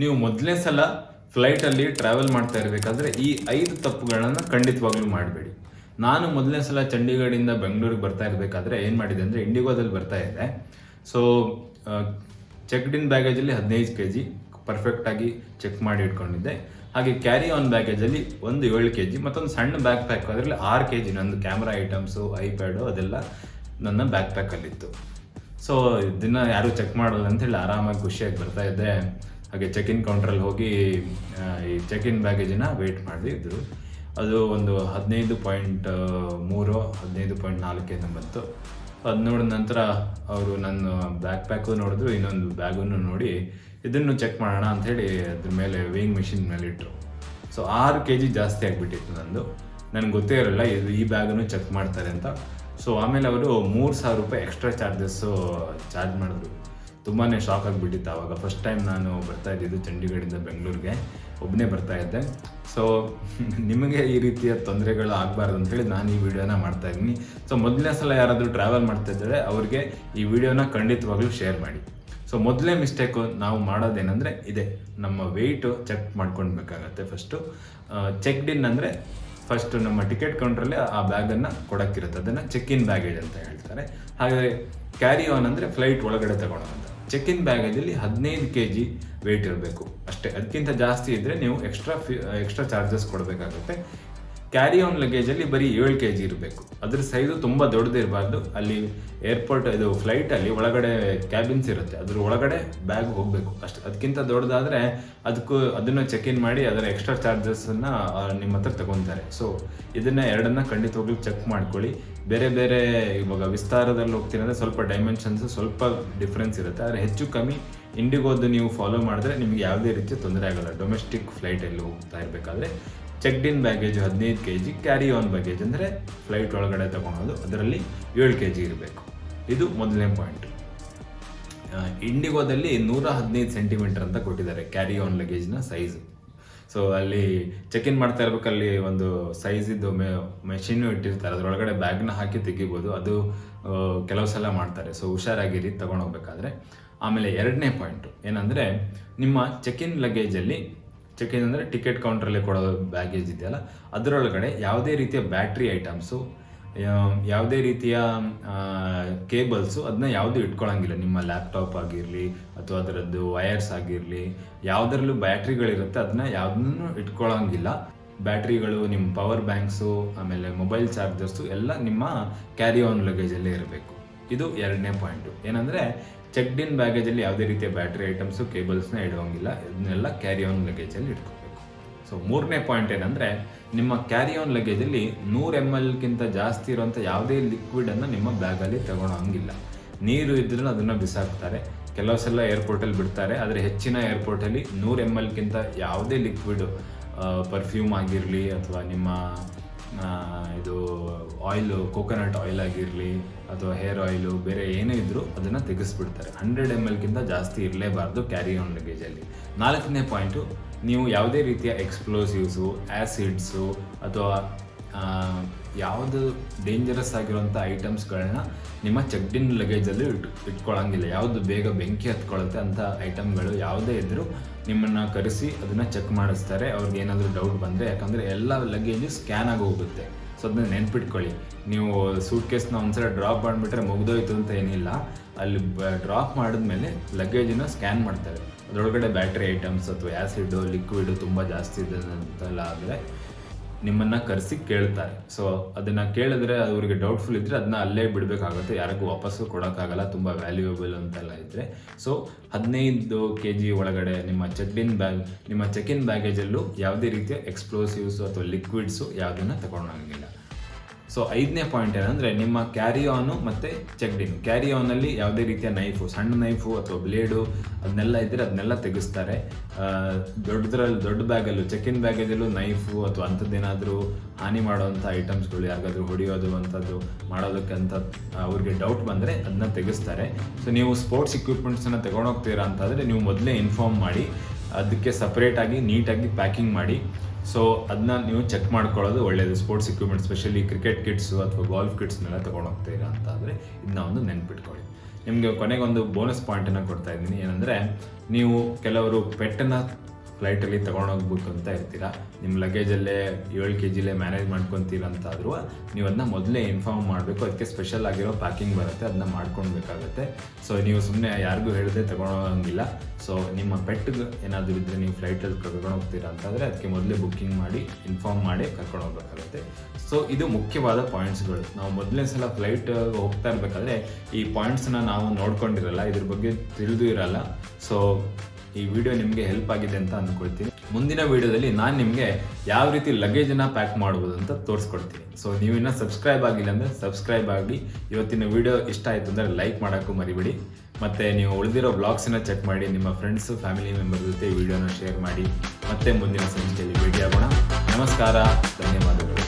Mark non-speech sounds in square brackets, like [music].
ನೀವು ಮೊದಲನೇ ಸಲ ಫ್ಲೈಟಲ್ಲಿ ಟ್ರಾವೆಲ್ ಮಾಡ್ತಾ ಇರಬೇಕಾದ್ರೆ ಈ ಐದು ತಪ್ಪುಗಳನ್ನು ಖಂಡಿತವಾಗ್ಲೂ ಮಾಡಬೇಡಿ. ನಾನು ಮೊದಲನೇ ಸಲ ಚಂಡೀಗಢದಿಂದ ಬೆಂಗಳೂರಿಗೆ ಬರ್ತಾ ಇರಬೇಕಾದ್ರೆ ಏನು ಮಾಡಿದೆ ಅಂದರೆ ಇಂಡಿಗೋದಲ್ಲಿ ಬರ್ತಾ ಇದ್ದೆ. ಸೊ ಚೆಕ್ಡ್ ಇನ್ ಬ್ಯಾಗೇಜಲ್ಲಿ ಹದಿನೈದು ಕೆ ಜಿ ಪರ್ಫೆಕ್ಟಾಗಿ ಚೆಕ್ ಮಾಡಿ ಇಟ್ಕೊಂಡಿದ್ದೆ. ಹಾಗೆ ಕ್ಯಾರಿ ಆನ್ ಬ್ಯಾಗೇಜಲ್ಲಿ ಒಂದು ಏಳು ಕೆ ಜಿ ಮತ್ತೊಂದು ಸಣ್ಣ ಬ್ಯಾಕ್ ಪ್ಯಾಕ್ ಅದರಲ್ಲಿ ಆರು ಕೆ ಜಿ ನಂದು ಕ್ಯಾಮ್ರಾ ಐಟಮ್ಸು ಐಪ್ಯಾಡು ಅದೆಲ್ಲ ನನ್ನ ಬ್ಯಾಗ್ ಪ್ಯಾಕಲ್ಲಿತ್ತು ಸೊ ದಿನ ಯಾರು ಚೆಕ್ ಮಾಡಲ್ಲ ಅಂತೇಳಿ ಆರಾಮಾಗಿ ಖುಷಿಯಾಗಿ ಬರ್ತಾ ಇದ್ದೆ. ಹಾಗೆ ಚೆಕ್ ಇನ್ ಕೌಂಟ್ರಲ್ಲಿ ಹೋಗಿ ಈ ಚೆಕ್ ಇನ್ ಬ್ಯಾಗೇಜನ್ನು ವೆಯ್ಟ್ ಮಾಡಿದ್ರು ಅದು ಒಂದು ಹದಿನೈದು ಪಾಯಿಂಟ್ ಮೂರು, ಹದಿನೈದು ಪಾಯಿಂಟ್ ನಾಲ್ಕೇನು ಬಂತು. ಅದು ನೋಡಿದ ನಂತರ ಅವರು ನನ್ನ ಬ್ಯಾಕ್ ಪ್ಯಾಕು ನೋಡಿದ್ರು, ಇನ್ನೊಂದು ಬ್ಯಾಗನ್ನು ನೋಡಿ, ಇದನ್ನು ಚೆಕ್ ಮಾಡೋಣ ಅಂಥೇಳಿ ಅದ್ರ ಮೇಲೆ ವೇಯಿಂಗ್ ಮೆಷಿನ್ ಮೇಲೆ ಇಟ್ಟರು ಸೊ ಆರು ಕೆ ಜಿ ಜಾಸ್ತಿ ಆಗಿಬಿಟ್ಟಿತ್ತು ನಂದು. ನನಗೆ ಗೊತ್ತೇ ಇರಲ್ಲ, ಇದು ಈ ಬ್ಯಾಗನ್ನು ಚೆಕ್ ಮಾಡ್ತಾರೆ ಅಂತ. ಸೊ ಆಮೇಲೆ ಅವರು ಮೂರು ಸಾವಿರ ರೂಪಾಯಿ ಎಕ್ಸ್ಟ್ರಾ ಚಾರ್ಜಸ್ಸು ಚಾರ್ಜ್ ಮಾಡಿದ್ರು. ತುಂಬಾ ಶಾಕ್ ಆಗಿಬಿಟ್ಟಿತ್ತು ಆವಾಗ ಫಸ್ಟ್ ಟೈಮ್ ನಾನು ಬರ್ತಾ ಇದ್ದಿದ್ದು ಚಂಡೀಗಢದಿಂದ ಬೆಂಗಳೂರಿಗೆ. ಒಬ್ಬನೇ ಬರ್ತಾ ಇದ್ದೆ. ಸೊ [laughs] ನಿಮಗೆ ಈ ರೀತಿಯ ತೊಂದರೆಗಳು ಆಗಬಾರ್ದು ಅಂತೇಳಿ ನಾನು ಈ ವಿಡಿಯೋನ ಮಾಡ್ತಾ ಇದ್ದೀನಿ. ಸೊ ಮೊದಲನೇ ಸಲ ಯಾರಾದರೂ ಟ್ರಾವೆಲ್ ಮಾಡ್ತಾ ಇದ್ದರೆ ಅವ್ರಿಗೆ ಈ ವಿಡಿಯೋನ ಖಂಡಿತವಾಗ್ಲೂ ಶೇರ್ ಮಾಡಿ. ಸೊ ಮೊದಲೇ ಮಿಸ್ಟೇಕು ನಾವು ಮಾಡೋದೇನೆಂದರೆ ಇದೆ. ನಮ್ಮ ವೆಯ್ಟು ಚೆಕ್ ಮಾಡ್ಕೊಳ್ಬೇಕಾಗತ್ತೆ ಫಸ್ಟು ಚೆಕ್ಡ್ ಇನ್ ಅಂದರೆ ಫಸ್ಟು ನಮ್ಮ ಟಿಕೆಟ್ ಕೌಂಟ್ರಲ್ಲಿ ಆ ಬ್ಯಾಗನ್ನು ಕೊಡೋಕ್ಕಿರುತ್ತೆ. ಅದನ್ನು ಚೆಕ್ ಇನ್ ಬ್ಯಾಗೇಜ್ ಅಂತ ಹೇಳ್ತಾರೆ. ಹಾಗೆ ಕ್ಯಾರಿ ಆನ್ ಅಂದರೆ ಫ್ಲೈಟ್ ಒಳಗಡೆ ತಗೊಳ್ಳೋದಂತ ಚೆಕ್ ಇನ್ ಬ್ಯಾಗೇಜಲ್ಲಿ ಹದಿನೈದು ಕೆ ಜಿ ವೆಯ್ಟ್ ಇರಬೇಕು. ಅಷ್ಟೇ, ಅದಕ್ಕಿಂತ ಜಾಸ್ತಿ ಇದ್ದರೆ ನೀವು ಎಕ್ಸ್ಟ್ರಾ ಫಿ ಎಕ್ಸ್ಟ್ರಾ ಚಾರ್ಜಸ್ ಕೊಡಬೇಕಾಗುತ್ತೆ. ಕ್ಯಾರಿ ಆನ್ ಲಗೇಜಲ್ಲಿ ಬರೀ ಏಳು ಕೆ ಜಿ ಇರಬೇಕು. ಅದ್ರ ಸೈಜು ತುಂಬ ದೊಡ್ಡದಿರಬಾರ್ದು ಅಲ್ಲಿ ಏರ್ಪೋರ್ಟ್ ಇದು ಫ್ಲೈಟಲ್ಲಿ ಒಳಗಡೆ ಕ್ಯಾಬಿನ್ಸ್ ಇರುತ್ತೆ. ಅದ್ರ ಒಳಗಡೆ ಬ್ಯಾಗ್ ಹೋಗಬೇಕು. ಅಷ್ಟೇ ಅದಕ್ಕಿಂತ ದೊಡ್ಡದಾದರೆ ಅದಕ್ಕೂ ಅದನ್ನು ಚೆಕ್ ಇನ್ ಮಾಡಿ ಅದರ ಎಕ್ಸ್ಟ್ರಾ ಚಾರ್ಜಸ್ಸನ್ನು ನಿಮ್ಮ ಹತ್ರ ತಗೊತಾರೆ. ಸೊ ಇದನ್ನು ಎರಡನ್ನ ಖಂಡಿತವಾಗ್ಲೂ ಚೆಕ್ ಮಾಡ್ಕೊಳ್ಳಿ. ಬೇರೆ ಬೇರೆ ಇವಾಗ ವಿಸ್ತಾರದಲ್ಲಿ ಹೋಗ್ತೀರಂದ್ರೆ ಸ್ವಲ್ಪ ಡೈಮೆನ್ಷನ್ಸ್ ಸ್ವಲ್ಪ ಡಿಫ್ರೆನ್ಸ್ ಇರುತ್ತೆ. ಆದರೆ ಹೆಚ್ಚು ಕಮ್ಮಿ ಇಂಡಿಗೋದು ನೀವು ಫಾಲೋ ಮಾಡಿದ್ರೆ ನಿಮಗೆ ಯಾವುದೇ ರೀತಿಯ ತೊಂದರೆ ಆಗಲ್ಲ. ಡೊಮೆಸ್ಟಿಕ್ ಫ್ಲೈಟಲ್ಲಿ ಹೋಗ್ತಾ ಇರಬೇಕಾದ್ರೆ ಚೆಕ್ಡ್ ಇನ್ ಬ್ಯಾಗೇಜ್ ಹದಿನೈದು K G carry on baggage ಅಂದರೆ ಫ್ಲೈಟ್ ಒಳಗಡೆ ತಗೊಳೋದು. ಅದರಲ್ಲಿ ಏಳು ಕೆ ಜಿ ಇರಬೇಕು. ಇದು ಮೊದಲನೇ ಪಾಯಿಂಟ್ ಇಂಡಿಗೋದಲ್ಲಿ ನೂರ ಹದಿನೈದು ಸೆಂಟಿಮೀಟರ್ ಅಂತ ಕೊಟ್ಟಿದ್ದಾರೆ ಕ್ಯಾರಿ ಆನ್ ಲಗೇಜ್ನ ಸೈಜ್ ಸೊ ಅಲ್ಲಿ ಚೆಕ್ ಇನ್ ಮಾಡ್ತಾ ಇರ್ಬೇಕು, ಅಲ್ಲಿ ಒಂದು ಸೈಜಿದ್ದು ಮೆ ಮೆಷಿನ್ನು ಇಟ್ಟಿರ್ತಾರೆ. ಅದರೊಳಗಡೆ ಬ್ಯಾಗ್ನ ಹಾಕಿ ತೆಗಿಬೋದು. ಅದು ಕೆಲವು ಸಲ ಮಾಡ್ತಾರೆ. ಸೊ ಹುಷಾರಾಗಿರಿ ತಗೊಂಡೋಗ್ಬೇಕಾದ್ರೆ ಆಮೇಲೆ ಎರಡನೇ ಪಾಯಿಂಟು ಏನಂದರೆ, ನಿಮ್ಮ ಚೆಕ್ ಇನ್ ಲಗೇಜಲ್ಲಿ ಚೆಕ್ ಇನ್ ಅಂದರೆ ಟಿಕೆಟ್ ಕೌಂಟ್ರಲ್ಲಿ ಕೊಡೋ ಬ್ಯಾಗೇಜ್ ಇದೆಯಲ್ಲ, ಅದರೊಳಗಡೆ ಯಾವುದೇ ರೀತಿಯ ಬ್ಯಾಟ್ರಿ ಐಟಮ್ಸು ಯಾವುದೇ ರೀತಿಯ ಕೇಬಲ್ಸು ಅದನ್ನ ಯಾವುದೂ ಇಟ್ಕೊಳ್ಳೋಂಗಿಲ್ಲ ನಿಮ್ಮ ಲ್ಯಾಪ್ಟಾಪ್ ಆಗಿರಲಿ ಅಥವಾ ಅದರದ್ದು ವಯರ್ಸ್ ಆಗಿರಲಿ, ಯಾವುದರಲ್ಲೂ ಬ್ಯಾಟ್ರಿಗಳಿರುತ್ತೆ ಅದನ್ನ ಯಾವುದನ್ನು ಇಟ್ಕೊಳ್ಳೋಂಗಿಲ್ಲ ಬ್ಯಾಟ್ರಿಗಳು ನಿಮ್ಮ ಪವರ್ ಬ್ಯಾಂಕ್ಸು ಆಮೇಲೆ ಮೊಬೈಲ್ ಚಾರ್ಜರ್ಸು ಎಲ್ಲ ನಿಮ್ಮ ಕ್ಯಾರಿ ಆನ್ ಲಗೇಜಲ್ಲೇ ಇರಬೇಕು. ಇದು ಎರಡನೇ ಪಾಯಿಂಟು ಏನಂದರೆ ಚೆಕ್ಡ್ ಇನ್ ಬ್ಯಾಗೇಜಲ್ಲಿ ಯಾವುದೇ ರೀತಿಯ ಬ್ಯಾಟ್ರಿ ಐಟಮ್ಸು ಕೇಬಲ್ಸ್ನ ಇಡುವಂಗಿಲ್ಲ. ಇದನ್ನೆಲ್ಲ ಕ್ಯಾರಿ ಆನ್ ಲಗೇಜಲ್ಲಿ ಇಟ್ಕೋಬೇಕು. ಸೊ ಮೂರನೇ ಪಾಯಿಂಟ್ ಏನಂದರೆ, ನಿಮ್ಮ ಕ್ಯಾರಿ ಆನ್ ಲಗೇಜಲ್ಲಿ ನೂರು ಎಂ ಎಲ್ಗಿಂತ ಜಾಸ್ತಿ ಇರುವಂಥ ಯಾವುದೇ ಲಿಕ್ವಿಡನ್ನು ನಿಮ್ಮ ಬ್ಯಾಗಲ್ಲಿ ತಗೊಳೋಂಗಿಲ್ಲ. ನೀರು ಇದ್ರೂ ಅದನ್ನು ಬಿಸಾಕ್ತಾರೆ. ಕೆಲವು ಸಲ ಏರ್ಪೋರ್ಟಲ್ಲಿ ಬಿಡ್ತಾರೆ. ಆದರೆ ಹೆಚ್ಚಿನ ಏರ್ಪೋರ್ಟಲ್ಲಿ ನೂರು ಎಂ ಎಲ್ಗಿಂತ ಯಾವುದೇ ಲಿಕ್ವಿಡ್ ಪರ್ಫ್ಯೂಮ್ ಆಗಿರಲಿ ಅಥವಾ ನಿಮ್ಮ ಇದು ಆಯಿಲು ಕೋಕೋನಟ್ ಆಯಿಲ್ ಆಗಿರಲಿ ಅಥವಾ ಹೇರ್ ಆಯಿಲು ಬೇರೆ ಏನೇ ಇದ್ದರೂ ಅದನ್ನು ತೆಗೆಸ್ಬಿಡ್ತಾರೆ. ಹಂಡ್ರೆಡ್ ಎಂ ಎಲ್ಗಿಂತ ಜಾಸ್ತಿ ಇರಲೇಬಾರ್ದು ಕ್ಯಾರಿ ಆನ್ ಲಗೇಜಲ್ಲಿ ನಾಲ್ಕನೇ ಪಾಯಿಂಟು ನೀವು ಯಾವುದೇ ರೀತಿಯ ಎಕ್ಸ್ಪ್ಲೋಸಿವ್ಸು ಆ್ಯಸಿಡ್ಸು ಅಥವಾ ಯಾವುದು ಡೇಂಜರಸ್ ಆಗಿರುವಂಥ ಐಟಮ್ಸ್ಗಳನ್ನ ನಿಮ್ಮ ಚಕ್ಡಿನ್ ಲಗೇಜಲ್ಲಿ ಇಟ್ ಇಟ್ಕೊಳ್ಳೋಂಗಿಲ್ಲ ಯಾವುದು ಬೇಗ ಬೆಂಕಿ ಹತ್ಕೊಳ್ಳುತ್ತೆ ಅಂಥ ಐಟಮ್ಗಳು ಯಾವುದೇ ಇದ್ದರೂ ನಿಮ್ಮನ್ನು ಕರೆಸಿ ಅದನ್ನು ಚೆಕ್ ಮಾಡಿಸ್ತಾರೆ. ಅವ್ರಿಗೆ ಏನಾದರೂ ಡೌಟ್ ಬಂದರೆ, ಯಾಕಂದರೆ ಎಲ್ಲ ಲಗೇಜು ಸ್ಕ್ಯಾನ್ ಆಗಿ ಹೋಗುತ್ತೆ. ಸೊ ಅದನ್ನ ನೆನ್ಪಿಟ್ಕೊಳ್ಳಿ. ನೀವು ಸೂಟ್ ಕೇಸ್ನ ಒಂದ್ಸಲ ಡ್ರಾಪ್ ಮಾಡಿಬಿಟ್ರೆ ಮುಗ್ದೋಯ್ತು ಅಂತ ಏನಿಲ್ಲ. ಅಲ್ಲಿ ಡ್ರಾಪ್ ಮಾಡಿದ್ಮೇಲೆ ಲಗೇಜನ್ನ ಸ್ಕ್ಯಾನ್ ಮಾಡ್ತಾರೆ. ಅದರೊಳಗಡೆ ಬ್ಯಾಟ್ರಿ ಐಟಮ್ಸ್ ಅಥವಾ ಆ್ಯಸಿಡು ಲಿಕ್ವಿಡು ತುಂಬ ಜಾಸ್ತಿ ಇದೆ ಅಂತೆಲ್ಲ ಆದರೆ ನಿಮ್ಮನ್ನು ಕರೆಸಿ ಕೇಳ್ತಾರೆ. ಸೊ ಅದನ್ನ ಕೇಳಿದ್ರೆ ಅವ್ರಿಗೆ ಡೌಟ್ಫುಲ್ ಇದ್ರೆ ಅದನ್ನ ಅಲ್ಲೇ ಬಿಡಬೇಕಾಗುತ್ತೆ. ಯಾರಿಗೂ ವಾಪಸ್ಸು ಕೊಡೋಕ್ಕಾಗಲ್ಲ, ತುಂಬ ವ್ಯಾಲ್ಯೂಯಬಲ್ ಅಂತೆಲ್ಲ ಇದ್ದರೆ ಸೊ ಹದಿನೈದು ಕೆ ಜಿ ಒಳಗಡೆ ನಿಮ್ಮ ಚೆಕ್ ಇನ್ ಬ್ಯಾಗ್ ನಿಮ್ಮ ಚೆಕ್ ಇನ್ ಬ್ಯಾಗೇಜಲ್ಲೂ ಯಾವುದೇ ರೀತಿಯ ಎಕ್ಸ್ಪ್ಲೋಸಿವ್ಸು ಅಥವಾ ಲಿಕ್ವಿಡ್ಸು ಯಾವುದನ್ನು ತಗೊಂಡೋಗಿಲ್ಲ. ಸೊ ಐದನೇ ಪಾಯಿಂಟ್ ಏನಂದರೆ ನಿಮ್ಮ ಕ್ಯಾರಿ ಆನು ಮತ್ತು ಚೆಕ್ ಇನ್ ಕ್ಯಾರಿ ಆನಲ್ಲಿ ಯಾವುದೇ ರೀತಿಯ ನೈಫು ಸಣ್ಣ ನೈಫು ಅಥವಾ ಬ್ಲೇಡು ಅದನ್ನೆಲ್ಲ ಇದ್ದರೆ ಅದನ್ನೆಲ್ಲ ತೆಗೆಸ್ತಾರೆ. ದೊಡ್ಡದ್ರಲ್ಲಿ, ದೊಡ್ಡ ಬ್ಯಾಗಲ್ಲೂ ಇನ್ ಬ್ಯಾಗೇಜಲ್ಲೂ ನೈಫು ಅಥವಾ ಅಂಥದ್ದೇನಾದರೂ ಹಾನಿ ಮಾಡೋವಂಥ ಐಟಮ್ಸ್ಗಳು ಯಾರಿಗಾದ್ರೂ ಹೊಡೆಯೋದು, ಅಂಥದ್ದು ಮಾಡೋದಕ್ಕೆ ಅಂತ ಅವ್ರಿಗೆ ಡೌಟ್ ಬಂದರೆ ಅದನ್ನ ತೆಗೆಸ್ತಾರೆ. ಸೊ ನೀವು ಸ್ಪೋರ್ಟ್ಸ್ ಇಕ್ವಿಪ್ಮೆಂಟ್ಸನ್ನು ತಗೊಂಡೋಗ್ತೀರಾ ಅಂತಂದರೆ ನೀವು ಮೊದಲೇ ಇನ್ಫಾರ್ಮ್ ಮಾಡಿ. ಅದಕ್ಕೆ ಸಪ್ರೇಟಾಗಿ ನೀಟಾಗಿ ಪ್ಯಾಕಿಂಗ್ ಮಾಡಿ. ಸೊ ಅದನ್ನ ನೀವು ಚೆಕ್ ಮಾಡ್ಕೊಳ್ಳೋದು ಒಳ್ಳೆಯದು sports equipment specially cricket kits ಅಥವಾ ಗಾಲ್ಫ್ ಕಿಟ್ಸ್ನೆಲ್ಲ ತೊಗೊಂಡೋಗ್ತೀರಾ ಅಂತ ಅಂದರೆ ಇದನ್ನ ಒಂದು ನೆನ್ಪಿಟ್ಕೊಳ್ಳಿ. ನಿಮಗೆ ಕೊನೆಗೊಂದು ಬೋನಸ್ ಪಾಯಿಂಟನ್ನು ಕೊಡ್ತಾ ಇದ್ದೀನಿ. ಏನಂದರೆ, ನೀವು ಕೆಲವರು ಪೆಟ್ಟನ್ನು ಫ್ಲೈಟಲ್ಲಿ ತೊಗೊಂಡೋಗ್ಬೇಕು ಅಂತ ಇರ್ತೀರ? ನಿಮ್ಮ ಲಗೇಜಲ್ಲೇ ಏಳು ಕೆ ಜಿಲೇ ಮ್ಯಾನೇಜ್ ಮಾಡ್ಕೊತೀರ ಅಂತಾದರೂ ನೀವು ಅದನ್ನ ಮೊದಲೇ ಇನ್ಫಾರ್ಮ್ ಮಾಡಬೇಕು. ಅದಕ್ಕೆ ಸ್ಪೆಷಲ್ ಆಗಿರೋ ಪ್ಯಾಕಿಂಗ್ ಬರುತ್ತೆ, ಅದನ್ನ ಮಾಡ್ಕೊಳ್ಬೇಕಾಗುತ್ತೆ ಸೊ ನೀವು ಸುಮ್ಮನೆ ಯಾರಿಗೂ ಹೇಳದೆ ತೊಗೊಳೋಂಗಿಲ್ಲ ಸೊ ನಿಮ್ಮ ಪೆಟ್ಗೆ ಏನಾದರೂ ಇದ್ದರೆ ನೀವು ಫ್ಲೈಟಲ್ಲಿ ಕರ್ಕೊಂಡು ಹೋಗ್ತೀರಾ ಅಂತಂದರೆ ಅದಕ್ಕೆ ಮೊದಲೇ ಬುಕ್ಕಿಂಗ್ ಮಾಡಿ, ಇನ್ಫಾರ್ಮ್ ಮಾಡಿ ಕರ್ಕೊಂಡು ಹೋಗ್ಬೇಕಾಗುತ್ತೆ ಸೊ ಇದು ಮುಖ್ಯವಾದ ಪಾಯಿಂಟ್ಸ್ಗಳು. ನಾವು ಮೊದಲನೇ ಸಲ ಫ್ಲೈಟ್ ಹೋಗ್ತಾ ಇರಬೇಕಾದ್ರೆ ಈ ಪಾಯಿಂಟ್ಸ್ನ ನಾವು ನೋಡ್ಕೊಂಡಿರಲ್ಲ, ಇದ್ರ ಬಗ್ಗೆ ತಿಳಿದು ಇರಲ್ಲ. ಸೊ ಈ ವಿಡಿಯೋ ನಿಮಗೆ ಹೆಲ್ಪ್ ಆಗಿದೆ ಅಂತ ಅಂದ್ಕೊಳ್ತೀನಿ. ಮುಂದಿನ ವಿಡಿಯೋದಲ್ಲಿ ನಾನು ನಿಮಗೆ ಯಾವ ರೀತಿ ಲಗೇಜನ್ನು ಪ್ಯಾಕ್ ಮಾಡ್ಬೋದು ಅಂತ ತೋರಿಸ್ಕೊಡ್ತೀನಿ. ಸೊ ನೀವು ಇನ್ನೂ ಸಬ್ಸ್ಕ್ರೈಬ್ ಆಗಿಲ್ಲ ಅಂದರೆ ಸಬ್ಸ್ಕ್ರೈಬ್ ಆಗಿ ಇವತ್ತಿನ ವಿಡಿಯೋ ಇಷ್ಟ ಆಯಿತು ಅಂದರೆ ಲೈಕ್ ಮಾಡೋಕ್ಕೂ ಮರಿಬೇಡಿ. ಮತ್ತು ನೀವು ಉಳಿದಿರೋ ಬ್ಲಾಗ್ಸನ್ನ ಚೆಕ್ ಮಾಡಿ, ನಿಮ್ಮ ಫ್ರೆಂಡ್ಸು ಫ್ಯಾಮಿಲಿ ಮೆಂಬರ್ ಜೊತೆ ವಿಡಿಯೋನ ಶೇರ್ ಮಾಡಿ. ಮತ್ತೆ ಮುಂದಿನ ಸಂಚಿಕೆಯಲ್ಲಿ ಭೇಟಿಯಾಗೋಣ. ನಮಸ್ಕಾರ, ಧನ್ಯವಾದಗಳು.